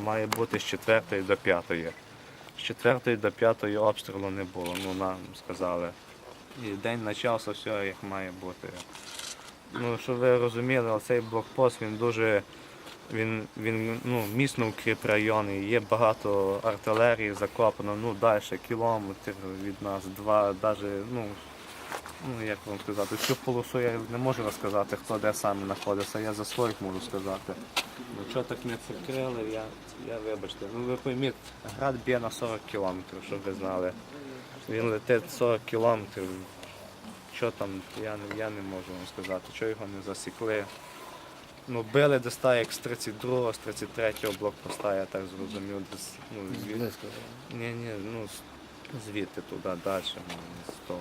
має бути з 4 до 5. З 4 до 5 обстрілу не було, ну нам сказали. І день почався, все як має бути. Ну, щоб ви розуміли, цей блокпост він дуже він, він ну, міцно укріп район, і є багато артилерії закопано, ну далі кілометр від нас, два, навіть, ну, ну як вам сказати, цю полосу я не можу розказати, хто де саме знаходиться, я за своїх можу сказати. Ну що так не прикрили, я, я вибачте. Ну ви пойміть, град б'є на 40 кілометрів, щоб ви знали. Він летить 40 кілометрів. Що там, я, не- я не можу вам сказати, що його не засікли. Ну, били десь так, як з 32-го, з 33-го блокпоста, я так зрозумів, десь, ну, звід... ні, ні, ну, звідти туди, далі, ну, з того.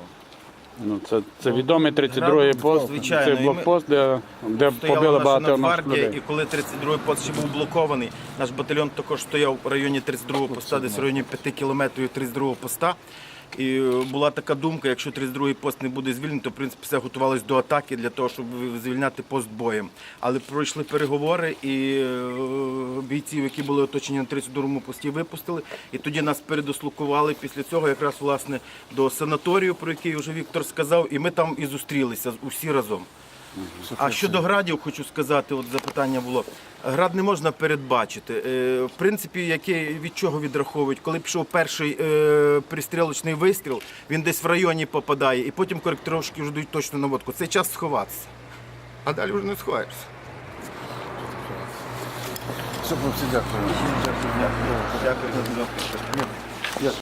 Ну, це, це відомий 32-й пост, звичайно, це блокпост, де, де побили багато наших людей. і коли 32-й пост ще був блокований, наш батальйон також стояв в районі 32-го поста, десь в районі 5 кілометрів 32-го поста. І е, була така думка, якщо 32-й пост не буде звільнений, то в принципі все готувалось до атаки для того, щоб звільняти пост боєм. Але пройшли переговори, і е, бійців, які були оточені на 32-му пості, випустили. І тоді нас передослокували після цього, якраз власне до санаторію, про який вже Віктор сказав, і ми там і зустрілися усі разом. А щодо градів, хочу сказати, от запитання було. Град не можна передбачити. Е, В принципі, яке від чого відраховують? Коли пішов перший е, пристрілочний вистріл, він десь в районі попадає, і потім коректировщики вже дають точну наводку. Це час сховатися. А далі вже не сховаєшся. Все, хлопці, дякую. Дякую за запитання.